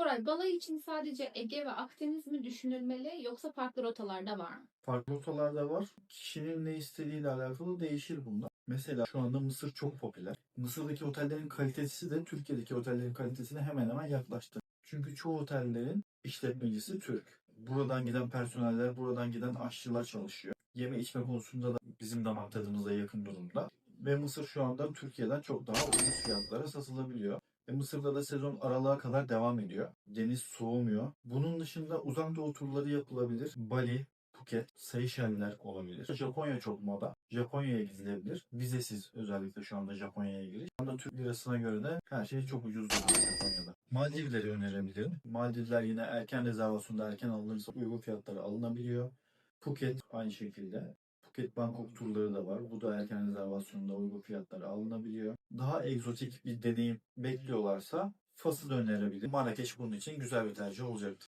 Koray, balayı için sadece Ege ve Akdeniz mi düşünülmeli yoksa farklı rotalarda var mı? Farklı rotalarda var. Kişinin ne istediğiyle alakalı değişir bunlar. Mesela şu anda Mısır çok popüler. Mısır'daki otellerin kalitesi de Türkiye'deki otellerin kalitesine hemen hemen yaklaştı. Çünkü çoğu otellerin işletmecisi Türk. Buradan giden personeller, buradan giden aşçılar çalışıyor. Yeme içme konusunda da bizim damak tadımıza yakın durumda. Ve Mısır şu anda Türkiye'den çok daha ucuz fiyatlara satılabiliyor. Mısır'da da sezon aralığa kadar devam ediyor. Deniz soğumuyor. Bunun dışında uzak doğu turları yapılabilir. Bali, Phuket, Seyşeller olabilir. Japonya çok moda. Japonya'ya gidilebilir. Vizesiz özellikle şu anda Japonya'ya giriş. Şu anda Türk lirasına göre de her şey çok ucuz Japonya'da. Maldivleri önerebilirim. Maldivler yine erken rezervasyonda erken alınırsa uygun fiyatlara alınabiliyor. Phuket aynı şekilde. Phuket Bangkok turları da var. Bu da erken rezervasyonda uygun fiyatlara alınabiliyor. Daha egzotik bir deneyim bekliyorlarsa Fas'ı da önerebilirim. Marrakeş bunun için güzel bir tercih olacaktır.